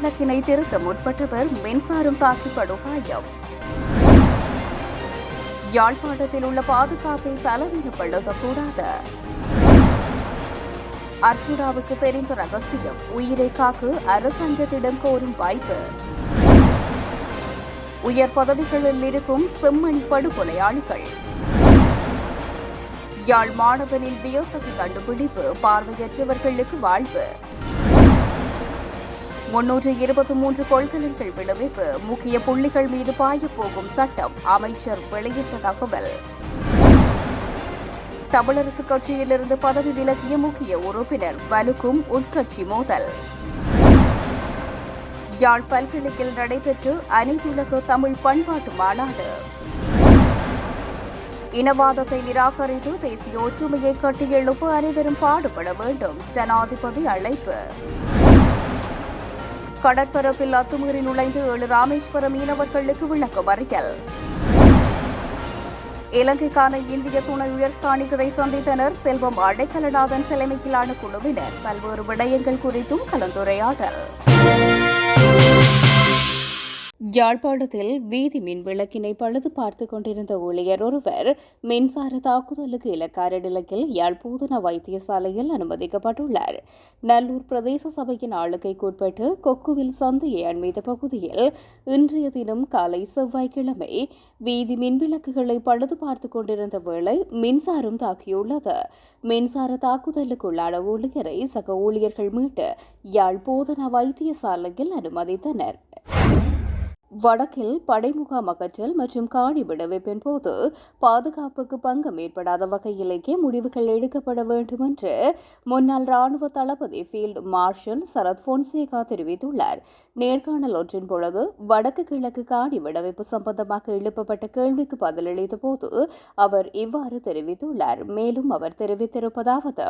மின்விளக்கினை திருத்த முற்பட்டவர் மின்சாரம் தாக்கி படுகாயம் யாழ்ப்பாணத்தில் உள்ள பாதுகாப்பை பலவீனப்படுத்தக்கூடாது அர்ஜுனாவுக்கு தெரிந்த ரகசியம் உயிரை காக்கு அரசாங்கத்திடம் கோரும் வாய்ப்பு. உயர் பதவிகளில் இருக்கும் செம்மணி படுகொலையாளிகள். யாழ் மாணவனின் வியத்தகு கண்டுபிடிப்பு பார்வையற்றவர்களுக்கு வாழ்வு. முன்னூற்று இருபத்தி மூன்று கொள்கலன்கள் விடுவிப்பு. முக்கிய புள்ளிகள் மீது பாயப்போகும் சட்டம் அமைச்சர் வெளியிட்ட தகவல் தமிழரசு கட்சியிலிருந்து பதவி விலகிய முக்கிய உறுப்பினர் வலுக்கும் உட்கட்சி மோதல். யாழ் பல்கலைக்கில் நடைபெற்று அனைத்துலக தமிழ் பண்பாட்டு மாநாடு. இனவாதத்தை நிராகரித்து தேசிய ஒற்றுமையை கட்டியெழுப்ப அனைவரும் பாடுபட வேண்டும். ஜனாதிபதி அழைப்பு. கடற்பரப்பில் அத்துமீறி நுழைந்து ஏழு ராமேஸ்வரம் மீனவர்களுக்கு விளக்கம் அறிக்கல் இலங்கைக்கான இந்திய துணை உயர்ஸ்தானிகரை சந்தித்தனர் செல்வம் அடைக்கலநாதன் தலைமையிலான குழுவினர். பல்வேறு விடயங்கள் குறித்தும் கலந்துரையாடல். யாழ்ப்பாணத்தில் வீதி மின் விளக்கினை பழுது பார்த்து கொண்டிருந்த ஊழியர் ஒருவர் மின்சார தாக்குதலுக்கு இலக்கார நிலையில் யாழ்ப்பூதன வைத்தியசாலையில் அனுமதிக்கப்பட்டுள்ளார். நல்லூர் பிரதேச சபையின் ஆளுகைக்குட்பட்டு கொக்குவில் சந்தையை அண்மித்த பகுதியில் இன்றைய தினம் காலை செவ்வாய்க்கிழமை வீதி மின் விளக்குகளை பழுது பார்த்து கொண்டிருந்த வேளை மின்சாரம் தாக்கியுள்ளது. மின்சார தாக்குதலுக்குள்ளான ஊழியரை சக ஊழியர்கள் மீட்டு யாழ்ப்பூதன வைத்தியசாலையில் அனுமதித்தனர். வடக்கில் படைமுகாம் அகற்றல் மற்றும் காணி விடுவிப்பின் போது பாதுகாப்புக்கு பங்கம் ஏற்படாத வகையிலேயே முடிவுகள் எடுக்கப்பட வேண்டும் என்று முன்னாள் ராணுவ தளபதி ஃபீல்டு மார்ஷல் சரத் பொன்சேகா தெரிவித்துள்ளார். நேர்காணல் ஒன்றின் பொழுது வடக்கு கிழக்கு காணி விடுவிப்பு சம்பந்தமாக எழுப்பப்பட்ட கேள்விக்கு பதிலளித்த போது அவர் இவ்வாறு தெரிவித்துள்ளார். மேலும் அவர் தெரிவித்திருப்பதாவது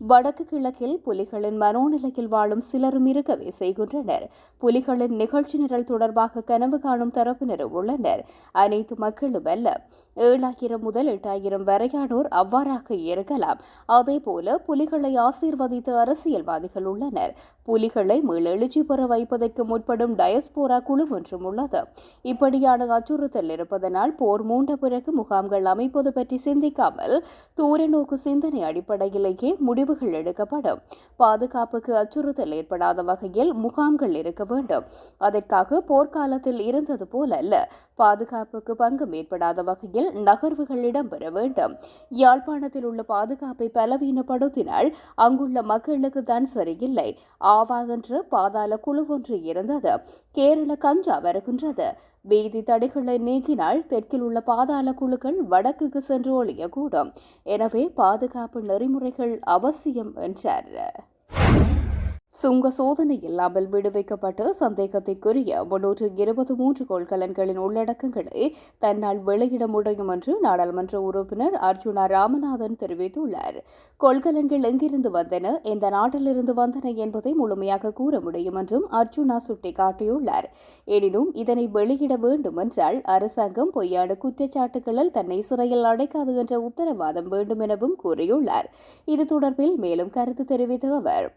வடக்கு கிழக்கில் புலிகளின் மனோநிலையில் வாழும் சிலரும் இருக்கவே செய்கின்றனர். புலிகளின் நிகழ்ச்சி நிரல் தொடர்பாக கனவு காணும் தரப்பினரும் உள்ளனர். அனைத்து மக்களும் அல்ல ஏழாயிரம் முதல் எட்டாயிரம் வரையானோர் அவ்வாறாக இருக்கலாம். அதேபோல புலிகளை ஆசீர்வதித்த அரசியல்வாதிகள் உள்ளனர். புலிகளை மீளெழுச்சி பெற வைப்பதற்கு முற்படும் டயஸ்போரா குழு ஒன்றும் உள்ளது. இப்படியான அச்சுறுத்தல் இருப்பதனால் போர் மூண்ட பிறகு முகாம்கள் அமைப்பது பற்றி சிந்திக்காமல் தூரநோக்கு சிந்தனை அடிப்படையிலேயே முடிவுகள் எடுக்கப்படும். பாதுகாப்புக்கு அச்சுறுத்தல் ஏற்படாத வகையில் முகாம்கள் இருக்க வேண்டும். அதற்காக போர்க்காலத்தில் இருந்தது போல அல்ல. பாதுகாப்புக்கு பங்கம் ஏற்படாத வகையில் நகர்வுகள் இடம்பெற வேண்டும். யாழ்ப்பாணத்தில் உள்ள பாதுகாப்பை பலவீனப்படுத்தினால் அங்குள்ள மக்களுக்கு தான் சரியில்லை ஆவா பாதாள குழு ஒன்று இருந்தது. கேரள கஞ்சா வருகின்றது. வீதி தடைகளை நீக்கினால் தெற்கில் உள்ள பாதாள குழுக்கள் வடக்குக்கு சென்று ஒழியக்கூடும். எனவே பாதுகாப்பு நெறிமுறைகள் அவசியம் என்றார். சுங்க சோதனை இல்லாமல் விடுவிக்கப்பட்டு சந்தேகத்திற்குரிய முன்னூற்று இருபத்தி மூன்று கொள்கலன்களின் உள்ளடக்கங்களை தன்னால் வெளியிட முடியும் என்று நாடாளுமன்ற உறுப்பினர் அர்ஜுனா ராமநாதன் தெரிவித்துள்ளார். கொள்கலன்கள் எங்கிருந்து வந்தன எந்த நாட்டிலிருந்து வந்தன என்பதை முழுமையாக கூற முடியும் என்றும் அர்ஜுனா சுட்டிக்காட்டியுள்ளார். எனினும் இதனை வெளியிட வேண்டும் என்றால் அரசாங்கம் பொய்யான குற்றச்சாட்டுகளில் தன்னை சிறையில் அடைக்காது என்ற உத்தரவாதம் வேண்டும் எனவும் கூறியுள்ளார். இது தொடர்பில் மேலும் கருத்து தெரிவித்த அவர்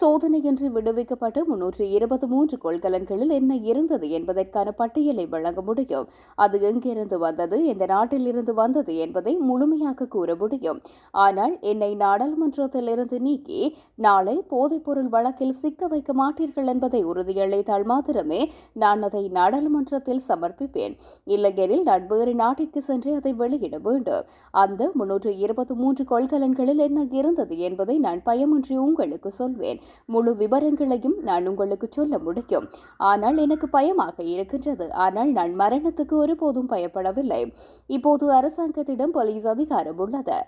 சோதனையின்றி விடுவிக்கப்பட்டு முன்னூற்று இருபத்தி மூன்று கொள்கலன்களில் என்ன இருந்தது என்பதற்கான பட்டியலை வழங்க முடியும். அது எங்கிருந்து வந்தது எந்த நாட்டில் இருந்து வந்தது என்பதை முழுமையாக கூற முடியும். ஆனால் என்னை நாடாளுமன்றத்தில் இருந்து நீக்கி நாளை போதைப்பொருள் வழக்கில் சிக்க வைக்க மாட்டீர்கள் என்பதை உறுதியளித்தால் மாத்திரமே நான் அதை நாடாளுமன்றத்தில் சமர்ப்பிப்பேன். இல்லையெனில் நான் வேறு நாட்டிற்கு சென்று அதை வெளியிட வேண்டும். அந்த முன்னூற்று இருபத்தி மூன்று கொள்கலன்களில் என்ன இருந்தது என்பதை நான் பயமின்றி உங்களுக்கு சொல்வேன். முழு விவரங்களையும் நான் உங்களுக்கு சொல்ல முடியும். ஆனால் எனக்கு பயமாக இருக்கின்றது. ஆனால் நான் மரணத்துக்கு ஒருபோதும் பயப்படவில்லை. இப்போது அரசாங்கத்திடம் போலீஸ் அதிகாரம் உள்ளது.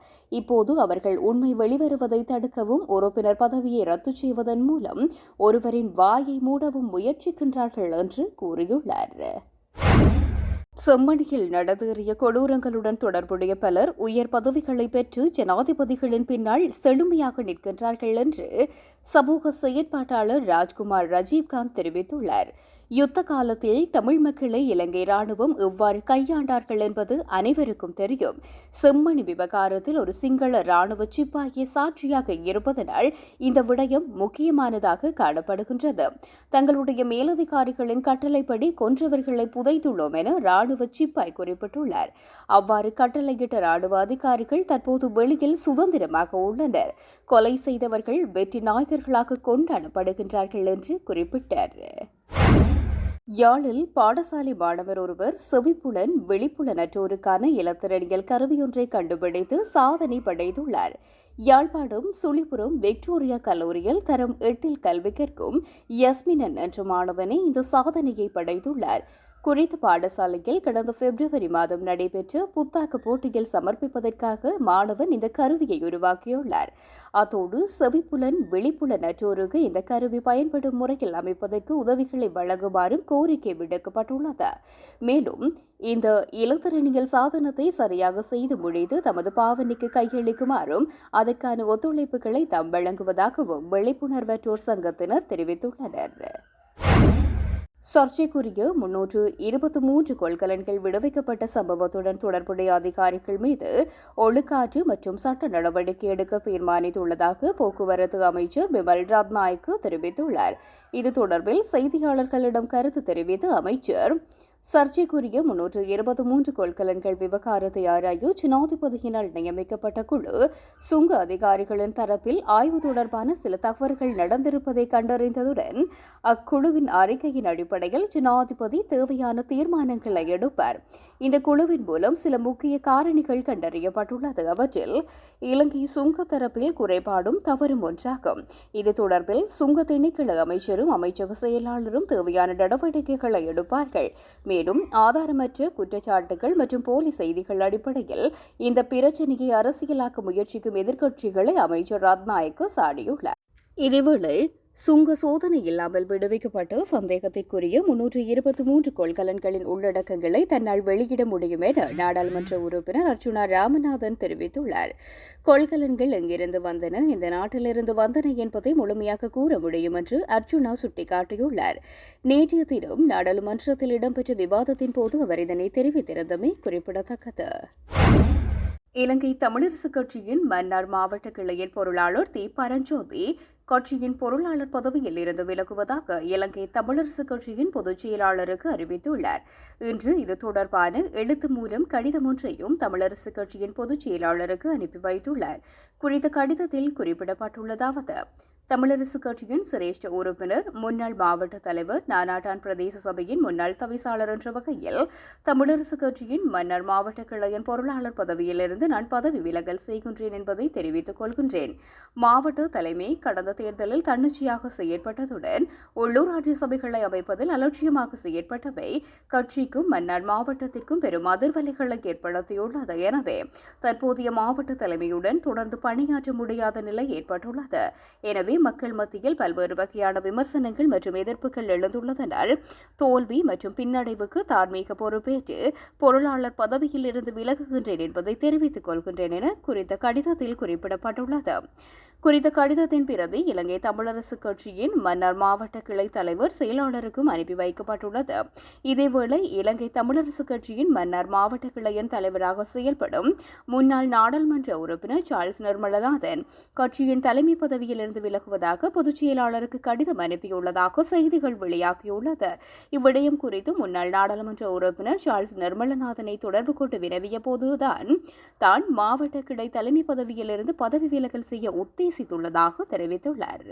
இப்போது அவர்கள் உண்மை வெளிவருவதை தடுக்கவும் உறுப்பினர் பதவியை ரத்து செய்வதன் மூலம் ஒருவரின் வாயை மூடவும் முயற்சிக்கின்றார்கள் என்று கூறியுள்ளார். செம்மணியில் நடந்தேறிய கொடூரங்களுடன் தொடர்புடைய பலர் உயர் பதவிகளை பெற்று ஜனாதிபதிகளின் பின்னால் செழுமையாக நிற்கின்றார்கள் என்று சமூக செயற்பாட்டாளர் ராஜ்குமார் ரஜீவ்காந்த் தெரிவித்துள்ளார். யுத்த காலத்தில் தமிழ் மக்களை இலங்கை ராணுவம் எவ்வாறு கையாண்டார்கள் என்பது அனைவருக்கும் தெரியும். செம்மணி விவகாரத்தில் ஒரு சிங்கள ராணுவ சிப்பாகிய சாட்சியாக இருப்பதனால் இந்த விடயம் முக்கியமானதாக காணப்படுகின்றது. தங்களுடைய மேலதிகாரிகளின் கட்டளைப்படி கொன்றவர்களை புதைத்துள்ளோம் என ராணுவ சிப்பாய் குறிப்பிட்டுள்ளார். அவ்வாறு கட்டளையிட்ட ராணுவ அதிகாரிகள் தற்போது வெளியில் சுதந்திரமாக உள்ளனர். கொலை செய்தவர்கள் வெற்றி நாயகர்களாக கொண்டாடப்படுகின்றார்கள் என்று குறிப்பிட்டார். யாழில் பாடசாலை மாணவர் ஒருவர் செவிப்புலன் வெளிப்புலனற்றோருக்கான இலத்திரனியல் கருவியொன்றை கண்டுபிடித்து சாதனை படைத்துள்ளார். யாழ்ப்பாணம் சுழிபுரம் விக்டோரியா கல்லூரியில் தரம் எட்டில் கல்வி கற்கும் யஸ்மினன் என்ற மாணவனே இந்த சாதனையை படைத்துள்ளார். குறித்த பாடசாலையில் கடந்த பிப்ரவரி மாதம் நடைபெற்ற புத்தாக்க போட்டியில் சமர்ப்பிப்பதற்காக மாணவன் இந்த கருவியை உருவாக்கியுள்ளார். அத்தோடு செவிப்புலன் வெளிப்புலன் அற்றோருக்கு இந்த கருவி பயன்படும் முறையில் அமைப்பதற்கு உதவிகளை வழங்குமாறும் கோரிக்கை விடுக்கப்பட்டுள்ளது. மேலும் இந்த இலத்திரணியல் சாதனத்தை சரியாக செய்து முடித்து தமது பாவனைக்கு கையளிக்குமாறும் அதற்கான ஒத்துழைப்புகளை தாம் வழங்குவதாகவும் விழிப்புணர்வற்றோர் சங்கத்தினர் தெரிவித்துள்ளனர். சர்ச்சைக்குரிய முன்னூற்று இருபத்தி மூன்று கொள்கலன்கள் விடுவிக்கப்பட்ட சம்பவத்துடன் தொடர்புடைய அதிகாரிகள் மீது ஒழுக்காற்று மற்றும் சட்ட நடவடிக்கை எடுக்க தீர்மானித்துள்ளதாக போக்குவரத்து அமைச்சர் பிமல் ரத்நாயக்கு தெரிவித்துள்ளார். இது தொடர்பில் செய்தியாளர்களிடம் கருத்து தெரிவித்த அமைச்சர் சர்ச்சைக்குரிய முன்னூற்று இருபத்தி மூன்று கொள்கலன்கள் விவகாரத்தை ஆராய ஜனாதிபதியினால் நியமிக்கப்பட்ட குழு சுங்க அதிகாரிகளின் தரப்பில் ஆய்வு தொடர்பான சில தவறுகள் நடந்திருப்பதை கண்டறிந்ததுடன் அக்குழுவின் அறிக்கையின் அடிப்படையில் ஜனாதிபதி தேவையான தீர்மானங்களை எடுப்பார். இந்த குழுவின் மூலம் சில முக்கிய காரணிகள் கண்டறியப்பட்டுள்ளது. அவற்றில் இலங்கை சுங்க தரப்பில் குறைபாடும் தவறும் ஒன்றாகும். இது தொடர்பில் சுங்க திணைக்கள அமைச்சரும் அமைச்சக செயலாளரும் தேவையான நடவடிக்கைகளை எடுப்பார்கள். மேலும் ஆதாரமற்ற குற்றச்சாட்டுகள் மற்றும் போலி செய்திகள் அடிப்படையில் இந்த பிரச்சினையை அரசியலாக்க முயற்சிக்கும் எதிர்க்கட்சிகளை அமைச்சர் ரத்நாயக்கு சாடியுள்ளார். இதேவேளை சுங்க சோதனை இல்லாமல் விடுவிக்கப்பட்ட சந்தேகத்திற்குரிய முன்னூற்று இருபத்தி மூன்று கொள்கலன்களின் உள்ளடக்கங்களை தன்னால் வெளியிட முடியும் என நாடாளுமன்ற உறுப்பினர் அர்ச்சுனா ராமநாதன் தெரிவித்துள்ளார். கொள்கலன்கள் எங்கிருந்து வந்தன இந்த நாட்டிலிருந்து வந்தன என்பதை முழுமையாக கூற முடியும் என்று அர்ச்சுனா சுட்டிக்காட்டியுள்ளார். நேற்றைய தினம் நாடாளுமன்றத்தில் இடம்பெற்ற விவாதத்தின் போது அவர் இதனை தெரிவித்திருந்தமை குறிப்பிடத்தக்கது. இலங்கை தமிழரசுக் கட்சியின் மன்னார் மாவட்ட கிளையின் பொருளாளர் தி. பரஞ்சோதி கட்சியின் பொருளாளர் பதவியில் இருந்து விலகுவதாக இலங்கை தமிழரசு கட்சியின் பொதுச் செயலாளருக்கு அறிவித்துள்ளார். இன்று இது தொடர்பான எழுத்து மூலம் கடிதம் ஒன்றையும் தமிழரசு கட்சியின் பொதுச் செயலாளருக்கு அனுப்பி வைத்துள்ளார். குறித்த கடிதத்தில் குறிப்பிடப்பட்டுள்ளதாவது தமிழரசு கட்சியின் சிரேஷ்ட உறுப்பினர் முன்னாள் மாவட்ட தலைவர் நானாட்டான் பிரதேச சபையின் முன்னாள் தவிசாளர் என்ற வகையில் தமிழரசு கட்சியின் மன்னர் மாவட்ட கிளையின் பொருளாளர் பதவியிலிருந்து நான் பதவி விலகல் செய்கின்றேன் என்பதை தெரிவித்துக் கொள்கின்றேன். மாவட்ட தலைமை கடந்த தேர்தலில் தன்னிச்சையாக செயற்பட்டதுடன் உள்ளூராட்சி சபைகளை அமைப்பதில் அலட்சியமாக செயற்பட்டவை கட்சிக்கும் மன்னார் மாவட்டத்திற்கும் பெரும் அதிர்வலைகளை ஏற்படுத்தியுள்ளது எனவே தற்போதைய மாவட்ட தலைமையுடன் தொடர்ந்து பணியாற்ற முடியாத நிலை ஏற்பட்டுள்ளது. எனவே மக்கள் மத்தியில் பல்வேறு வகையான விமர்சனங்கள் மற்றும் எதிர்ப்புகள் எழுந்துள்ளதனால் தோல்வி மற்றும் பின்னடைவுக்கு தார்மீக பொறுப்பேற்று பொருளாளர் பதவியில் இருந்து விலகுகின்றேன் என்பதை தெரிவித்துக் கொள்கின்றேன் என குறித்த கடிதத்தில் குறிப்பிடப்பட்டுள்ளது. குறித்த கடிதத்தின் பிரதி இலங்கை தமிழரசு கட்சியின் மன்னார் மாவட்ட கிளை தலைவர் செயலாளருக்கும் அனுப்பி வைக்கப்பட்டுள்ளது. இதேவேளை இலங்கை தமிழரசு கட்சியின் மன்னார் மாவட்ட கிளையின் தலைவராக செயல்படும் முன்னாள் நாடாளுமன்ற உறுப்பினர் சார்ல்ஸ் நிர்மலநாதன் கட்சியின் தலைமை பதவியிலிருந்து விலகுவதாக பொதுச் செயலாளருக்கு கடிதம் அனுப்பியுள்ளதாக செய்திகள் வெளியாகியுள்ளது. இவ்விடயம் குறித்து முன்னாள் நாடாளுமன்ற உறுப்பினர் சார்ல்ஸ் நிர்மலநாதனை தொடர்பு கொண்டு வினவிய போதுதான் தான் மாவட்ட கிளை தலைமை பதவியிலிருந்து பதவி விலகல் செய்ய உத்தேசித்துள்ளதாக தெரிவித்துள்ளார்.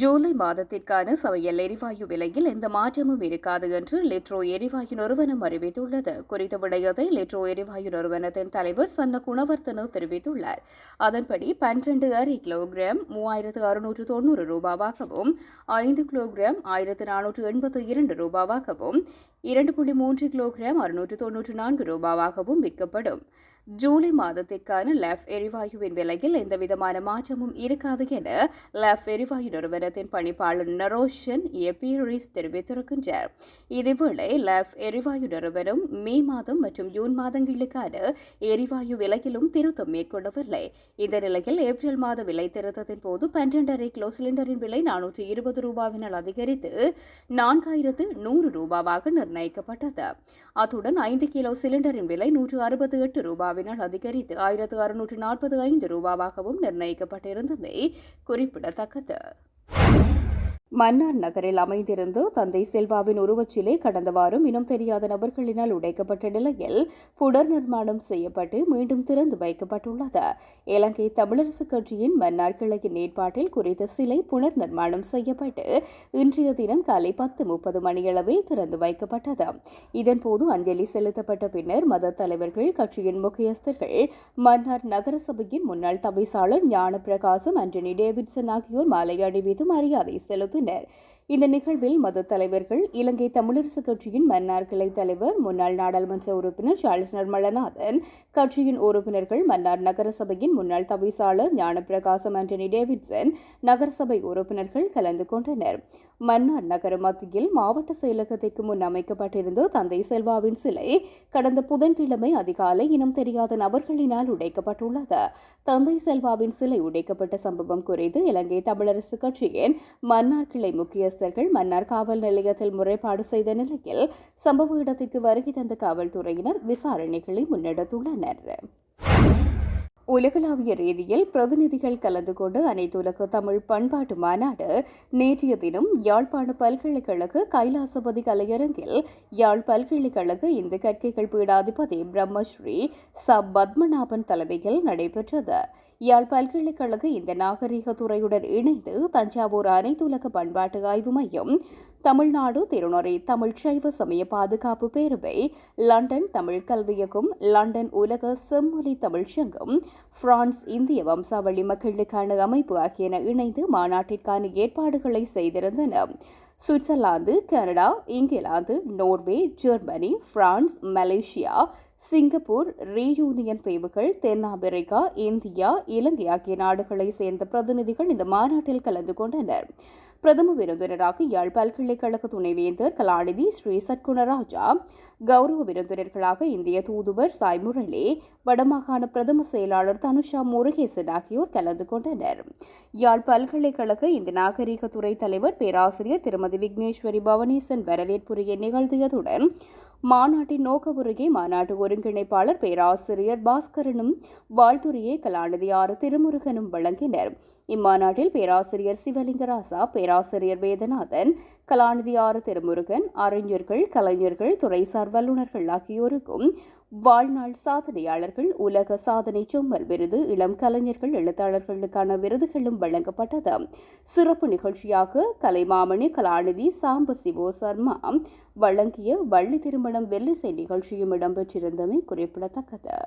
ஜூலை மாதத்திற்கான சமையல் எரிவாயு விலையில் எந்த மாற்றமும் இருக்காது என்று லிட்ரோ எரிவாயு நிறுவனம் அறிவித்துள்ளது. குறித்த விடயத்தை லிட்ரோ எரிவாயு நிறுவனத்தின் தலைவர் சன்ன குணவர்த்தன தெரிவித்துள்ளார். அதன்படி பன்னிரண்டு அரை கிலோகிராம் மூவாயிரத்து அறுநூற்று தொண்ணூறு ரூபாவாகவும் ஐந்து கிலோகிராம் ஆயிரத்து நானூற்று எண்பத்து இரண்டு ரூபாவாகவும் இரண்டு புள்ளி மூன்று கிலோகிராம் அறுநூற்று தொன்னூற்று நான்கு ரூபாவாகவும் விற்கப்படும். ஜூலை மாதத்திற்கான லெஃப் எரிவாயுவின் விலையில் எந்தவிதமான மாற்றமும் இருக்காது என லெஃப் எரிவாயு நிறுவனத்தின் பணிப்பாளர் நரோஷன் எபிரிஸ் தெரிவித்திருக்கின்றார். இதேவேளை லெஃப் எரிவாயு நிறுவனம் மே மாதம் மற்றும் ஜூன் மாதங்களுக்கான எரிவாயு விலையிலும் திருத்தம் மேற்கொள்ளவில்லை. இந்த நிலையில் ஏப்ரல் மாத விலை திருத்தத்தின் போது பன்னிரண்டரை கிலோ சிலிண்டரின் விலை நானூற்றி இருபது ரூபாவினால் அதிகரித்து நான்காயிரத்து நூறு ரூபாவாக நிர்ணயிக்கப்பட்டது. அத்துடன் ஐந்து கிலோ சிலிண்டரின் விலை நூற்று அறுபத்தி எட்டு ரூபாவினால் அதிகரித்து ஆயிரத்து அறுநூற்று நாற்பது ஐந்து ரூபாவாகவும் நிர்ணயிக்கப்பட்டிருந்தமை குறிப்பிடத்தக்கது. மன்னார் நகரில் அமைந்திருந்து தந்தை செல்வாவின் உருவச்சிலை கடந்த வாரம் இனம் தெரியாத நபர்களினால் உடைக்கப்பட்ட நிலையில் புனர் நிர்மாணம் செய்யப்பட்டு மீண்டும் திறந்து வைக்கப்பட்டுள்ளது. இலங்கை தமிழரசுக் கட்சியின் மன்னார் கிளையின் ஏற்பாட்டில் குறித்த சிலை புனர் நிர்மாணம் செய்யப்பட்டு இன்றைய தினம் காலை பத்து முப்பது மணியளவில் திறந்து வைக்கப்பட்டது. இதன்போது அஞ்சலி செலுத்தப்பட்ட பின்னர் மத தலைவர்கள் கட்சியின் முக்கியஸ்தர்கள் மன்னார் நகரசபையின் முன்னாள் தவிசாளர் ஞான பிரகாசம் ஆண்டனி டேவிட்சன் ஆகியோர் மாலை அணிவித்து மரியாதை செலுத்த goodness இந்த நிகழ்வில் மத தலைவர்கள் இலங்கை தமிழரசு கட்சியின் மன்னார் கிளை தலைவர் முன்னாள் நாடாளுமன்ற உறுப்பினர் சார்ல்ஸ் நர்மலநாதன் கட்சியின் உறுப்பினர்கள் மன்னார் நகரசபையின் முன்னாள் தவிசாளர் ஞானப்பிரகாசம் ஆண்டனி டேவிட்சன் நகரசபை உறுப்பினர்கள் கலந்து கொண்டனர். மன்னார் நகர மத்தியில் மாவட்ட செயலகத்திற்கு முன் அமைக்கப்பட்டிருந்த தந்தை செல்வாவின் சிலை கடந்த புதன்கிழமை அதிகாலை இனம் தெரியாத நபர்களினால் உடைக்கப்பட்டுள்ளது. தந்தை செல்வாவின் சிலை உடைக்கப்பட்ட சம்பவம் குறித்து இலங்கை தமிழரசு கட்சியின் மன்னார் கிளை முக்கியஸ்தர்கள் மன்னார் காவல் நிலையத்தில் முறைப்பாடு செய்த நிலையில் சம்பவ இடத்திற்கு வருகை தந்த காவல்துறையினர் விசாரணைகளை முன்னெடுத்துள்ளனர். உலகளாவிய ரீதியில் பிரதிநிதிகள் கலந்து கொண்டு அனைத்துலக தமிழ் பண்பாட்டு மாநாடு நேற்றைய தினம் யாழ்ப்பாண பல்கலைக்கழக கைலாசபதி கலையரங்கில் யாழ் பல்கலைக்கழக இந்து கற்கைகள் பீடாதிபதி பிரம்மஸ்ரீ ச பத்மநாபன் தலைமையில் நடைபெற்றது. யாழ் பல்கலைக்கழக இந்த நாகரிக துறையுடன் இணைந்து தஞ்சாவூர் அனைத்துலக பண்பாட்டு ஆய்வு மையம் தமிழ்நாடு திருநொறை தமிழ் சைவ சமய பாதுகாப்பு பேரவை லண்டன் தமிழ் கல்வியகம் லண்டன் உலக செம்மொழி தமிழ்ச் சங்கம் பிரான்ஸ் இந்திய வம்சாவளி மக்களுக்கான அமைப்பு ஆகியன இணைந்து மாநாட்டிற்கான ஏற்பாடுகளை செய்திருந்தன. Switzerland Canada England Norway Germany France Malaysia Singapore Reunion தீவுகள் தென்னாப்பிரிக்கா இந்தியா இலங்கை ஆகிய நாடுகளை சேர்ந்த பிரதிநிதிகள் இந்த மாநாட்டில் கலந்து கொண்டனர். பிரதம விருந்தினராக யாழ் பல்கலைக்கழக துணைவேந்தர் கலாநிதி ஸ்ரீ சட்குணராஜா கௌரவ விருந்தினர்களாக இந்திய தூதுவர் சாய் முரளி வடமாகாண பிரதம செயலாளர் தனுஷா முருகேசன் ஆகியோர் கலந்து கொண்டனர். யாழ் பல்கலைக்கழக இந்த நாகரிக துறை தலைவர் பேராசிரியர் திருமதி விக்னேஸ்வரி பவனேசன் வரவேற்புரையை நிகழ்த்தியதுடன் மாநாட்டின் நோக்க உரையை மாநாட்டு ஒருங்கிணைப்பாளர் பேராசிரியர் பாஸ்கரனும் வாழ்த்துறையை கலாநிதி ஆர் திருமுருகனும் வழங்கினர். இம்மாநாட்டில் பேராசிரியர் சிவலிங்கராசா பேராசிரியர் வேதநாதன் கலாநிதி ஆர் திருமுருகன் அறிஞர்கள் கலைஞர்கள் துறைசார் வல்லுநர்கள் ஆகியோருக்கும் வாழ்நாள் சாதனையாளர்கள் உலக சாதனை சொம்மல் விருது இளம் கலைஞர்கள் எழுத்தாளர்களுக்கான விருதுகளும் வழங்கப்பட்டது. சிறப்பு நிகழ்ச்சியாக கலைமாமணி கலாநிதி சாம்ப சிவோ சர்மா வழங்கிய வள்ளி திருமணம் வெள்ளிசை நிகழ்ச்சியும் இடம்பெற்றிருந்தமை குறிப்பிடத்தக்கது.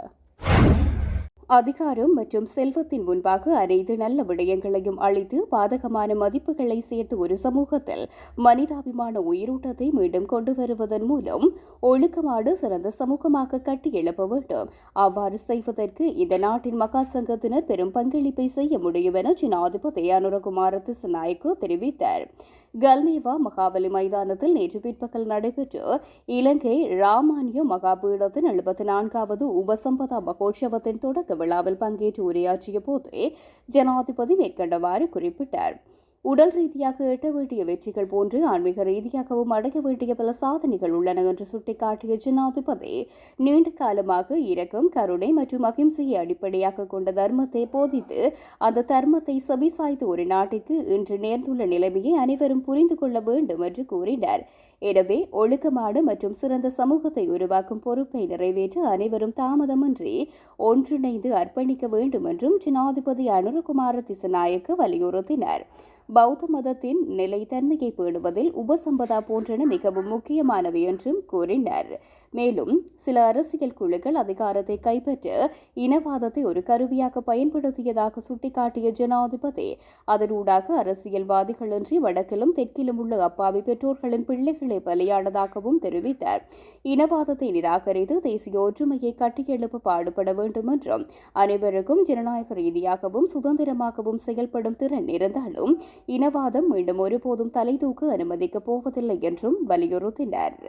அதிகாரம் மற்றும் செல்வத்தின் முன்பாக அனைத்து நல்ல விடயங்களையும் அழித்து பாதகமான மதிப்புகளை சேர்த்து ஒரு சமூகத்தில் மனிதாபிமான உயிரோட்டத்தை மீண்டும் கொண்டு வருவதன் மூலம் ஒழுக்கமாடு சிறந்த சமூகமாக கட்டி எழுப்ப வேண்டும். அவ்வாறு செய்வதற்கு இந்த நாட்டின் மகா சங்கத்தினர் பெரும் பங்களிப்பை செய்ய முடியும் என ஜனாதிபதி அனுரகுமார திசநாயக்கு தெரிவித்தார். கல்னேவா மகாபலி மைதானத்தில் நேற்று பிற்பகல் நடைபெற்ற இலங்கை ராமானிய மகாபீடத்தின் எழுபத்தி நான்காவது உபசம்பதா மகோற்சவத்தின் தொடக்க விழாவில் பங்கேற்று உரையாற்றிய போதே ஜனாதிபதி மேற்கண்டவாறு குறிப்பிட்டார். உடல் ரீதியாக எட்ட வேண்டிய வெற்றிகள் போன்று ஆன்மீக ரீதியாகவும் அடைய வேண்டிய பல சாதனைகள் உள்ளன என்று சுட்டிக்காட்டிய ஜனாதிபதி நீண்ட காலமாக இரக்கம் கருணை மற்றும் அகிம்சையை அடிப்படையாக கொண்ட தர்மத்தை போதித்து அந்த தர்மத்தை செவிசாய்த்து ஒரு நாட்டிற்கு இன்று நேர்ந்துள்ள நிலைமையை அனைவரும் புரிந்து கொள்ள வேண்டும் என்று கூறினார். எனவே ஒழுக்கமாடு மற்றும் சிறந்த சமூகத்தை உருவாக்கும் பொறுப்பை நிறைவேற்ற அனைவரும் தாமதமின்றி ஒன்றிணைந்து அர்ப்பணிக்க வேண்டும் என்றும் ஜனாதிபதி அனுரகுமார திசநாயக்கு வலியுறுத்தினார். பௌத்த மதத்தின் நிலைத்தன்மையை பேணுவதில் உபசம்பதா போன்றன மிகவும் முக்கியமானவை என்றும் கூறினர். மேலும் சில அரசியல் குழுக்கள் அதிகாரத்தை கைப்பற்ற இனவாதத்தை ஒரு கருவியாக பயன்படுத்தியதாக சுட்டிக்காட்டிய ஜனாதிபதி அதனூடாக அரசியல்வாதிகளின்றி வடக்கிலும் தெற்கிலும் உள்ள அப்பாவி பெற்றோர்களின் பிள்ளைகளை பலியானதாகவும் தெரிவித்தார். இனவாதத்தை நிராகரித்து தேசிய ஒற்றுமையை கட்டியெழுப்ப பாடுபட வேண்டும் என்றும் அனைவருக்கும் ஜனநாயக ரீதியாகவும் சுதந்திரமாகவும் செயல்படும் திறன் இருந்தாலும் இனவாதம் மீண்டும் ஒருபோதும் தலை தூக்க அனுமதிக்கப் போவதில்லை என்றும் வலியுறுத்தினர்.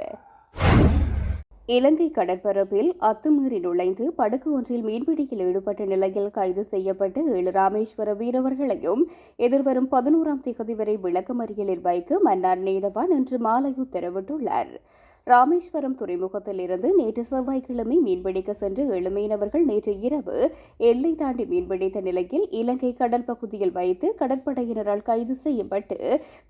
இலங்கை கடற்பரப்பில் அத்துமீறி நுழைந்து படகு ஒன்றில் மீன்பிடியில் ஈடுபட்ட நிலையில் கைது செய்யப்பட்ட ஏழு ராமேஸ்வர வீரவர்களையும் எதிர்வரும் பதினோராம் தேதி வரை விளக்கமறியலில் வைக்க மன்னார் நீதவான் இன்று மாலை உத்தரவிட்டுள்ளார். ராமேஸ்வரம் துறைமுகத்தில் இருந்து நேற்று செவ்வாய்க்கிழமை மீன்பிடிக்க சென்று ஏழு மீனவர்கள் நேற்று இரவு எல்லை தாண்டி மீன்பிடித்த நிலையில் இலங்கை கடல் பகுதியில் வைத்து கடற்படையினரால் கைது செய்யப்பட்டு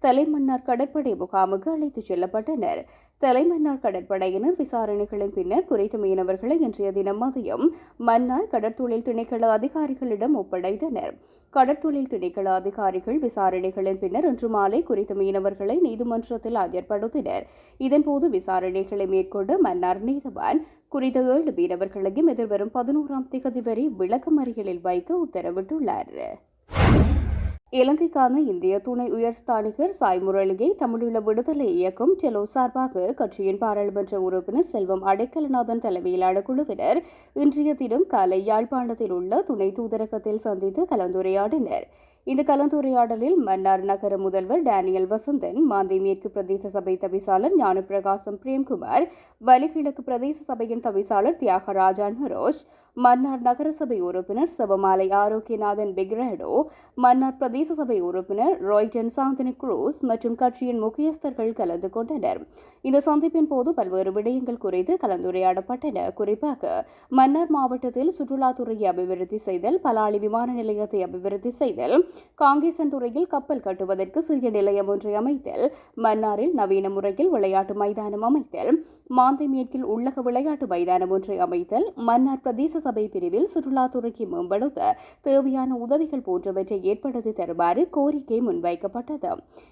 தலைமன்னார் கடற்படை முகாமுக்கு அழைத்துச் செல்லப்பட்டனர். தலைமன்னார் கடற்படையினர் விசாரணைகளின் பின்னர் குறித்த மீனவர்களை இன்றைய தினம் மதியம் மன்னார் கடற்தொழில் திணைக்கள அதிகாரிகளிடம் ஒப்படைத்தனர். கடற்தொழில் திணைக்கள அதிகாரிகள் விசாரணைகளின் பின்னர் இன்று மாலை குறித்த மீனவர்களை நீதிமன்றத்தில் ஆஜர்படுத்தினர். இதன்போது விசாரணை விசாரணைகளை மேற்கொண்டு மன்னார் நீதவான் குறித்த ஏழு மீனவர்களையும் எதிர்வரும் பதினோராம் திகதி வரை விளக்கமறியலில் வைக்க உத்தரவிட்டுள்ளார். இலங்கைக்கான இந்திய துணை உயர்ஸ்தானிகர் சாய் முரளியை தமிழீழ விடுதலை இயக்கம் செலோ சார்பாக கட்சியின் பாராளுமன்ற உறுப்பினர் செல்வம் அடைக்கலநாதன் தலைமையிலான குழுவினர் இன்றைய தினம் காலை யாழ்ப்பாணத்தில் உள்ள துணை தூதரகத்தில் சந்தித்து கலந்துரையாடினர். இந்த கலந்துரையாடலில் மன்னார் நகர முதல்வர் டேனியல் வசந்தன் மாந்தை மேற்கு பிரதேச சபை தவிசாளர் ஞானப்பிரகாசம் பிரேம்குமார் வலிகிழக்கு பிரதேச சபையின் தவிசாளர் தியாகராஜா நரோஷ் மன்னார் நகரசபை உறுப்பினர் சிவமாலை ஆரோக்கியநாதன் பெக்ரஹடோ மன்னார் பிரதேச சபை உறுப்பினர் ராய்டன் சாந்தினி குரூஸ் மற்றும் கட்சியின் முக்கியஸ்தர்கள் கலந்து கொண்டனர். இந்த சந்திப்பின் போது பல்வேறு விடயங்கள் குறித்து கலந்துரையாடப்பட்டன. குறிப்பாக மன்னார் மாவட்டத்தில் சுற்றுலாத்துறையை அபிவிருத்தி செய்தல் பலாளி விமான நிலையத்தை அபிவிருத்தி செய்தல் காங்கேசன் துறையில் கப்பல் கட்டுவதற்கு சிறிய நிலையம் ஒன்றை அமைத்தல் மன்னாரில் நவீன முறையில் விளையாட்டு மைதானம் அமைத்தல் மாந்தை மேற்கில் உள்ளக விளையாட்டு மைதானம் ஒன்றை அமைத்தல் மன்னார் பிரதேச சபை பிரிவில் சுற்றுலாத்துறைக்கு மேம்படுத்த தேவையான உதவிகள் போன்றவற்றை ஏற்படுத்தி தருமாறு கோரிக்கை முன்வைக்கப்பட்டது.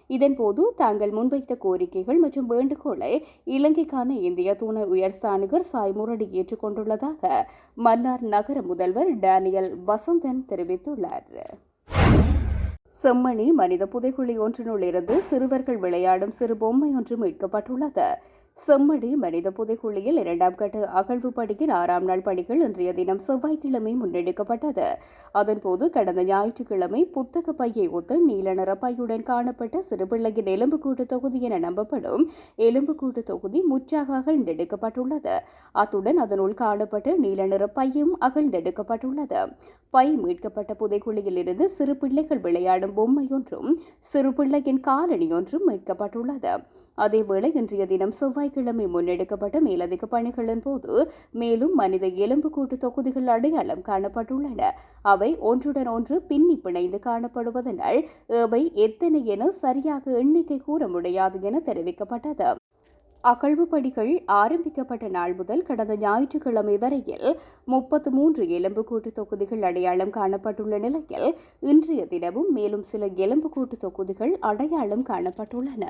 இதன்போது தாங்கள் முன்வைத்த கோரிக்கைகள் மற்றும் வேண்டுகோளை இலங்கைக்கான இந்திய துணை உயர்ஸ்தானிகர் சாய் முரடி ஏற்றுக்கொண்டுள்ளதாக மன்னார் நகர முதல்வர் டேனியல் வசந்தன் தெரிவித்துள்ளார். செம்மணி மனித புதைக்குழி ஒன்றினுள் இருந்து சிறுவர்கள் விளையாடும் சிறு பொம்மை ஒன்று மீட்கப்பட்டுள்ளது. செம்மடி மனித புதைக்குழியில் இரண்டாம் கட்ட அகழ்வு பணியின் ஆறாம் நாள் பணிகள் இன்றைய தினம் செவ்வாய்க்கிழமை முன்னெடுக்கப்பட்டது. அதன்போது கடந்த ஞாயிற்றுக்கிழமை புத்தக பையை ஒத்த நீல நிற பையுடன் காணப்பட்ட சிறுபிள்ளையின் எலும்புக்கூட்டு தொகுதி என நம்பப்படும் எலும்புக்கூட்டு தொகுதி முற்றாக அகழ்ந்தெடுக்கப்பட்டுள்ளது. அத்துடன் அதனுள் காணப்பட்ட நீல நிற பையும் அகழ்ந்தெடுக்கப்பட்டுள்ளது. பை மீட்கப்பட்ட புதைக்குழியில் இருந்து சிறு பிள்ளைகள் விளையாடும் பொம்மையொன்றும் சிறுபிள்ளையின் சிறு பிள்ளையின் காலணி ஒன்றும் மீட்கப்பட்டுள்ளது. அதேவேளை இன்றைய தினம் செவ்வாய்க்கிழமை முன்னெடுக்கப்பட்ட மேலதிக பணிகளின் போது மேலும் மனித எலும்புக்கூட்டு தொகுதிகள் அடையாளம் காணப்பட்டுள்ளன. அவை ஒன்றுடன் ஒன்று பின்னி பிணைந்து காணப்படுவதனால் அவை எத்தனை என சரியாக எண்ணிக்கை கூற முடியாது என தெரிவிக்கப்பட்டது. அகழ்வு பணிகள் ஆரம்பிக்கப்பட்ட நாள் முதல் கடந்த ஞாயிற்றுக்கிழமை வரையில் முப்பத்து மூன்று எலும்புக்கூட்டு தொகுதிகள் அடையாளம் காணப்பட்டுள்ள நிலையில் இன்றைய தினமும் மேலும் சில எலும்புக்கூட்டு தொகுதிகள் அடையாளம் காணப்பட்டுள்ளன.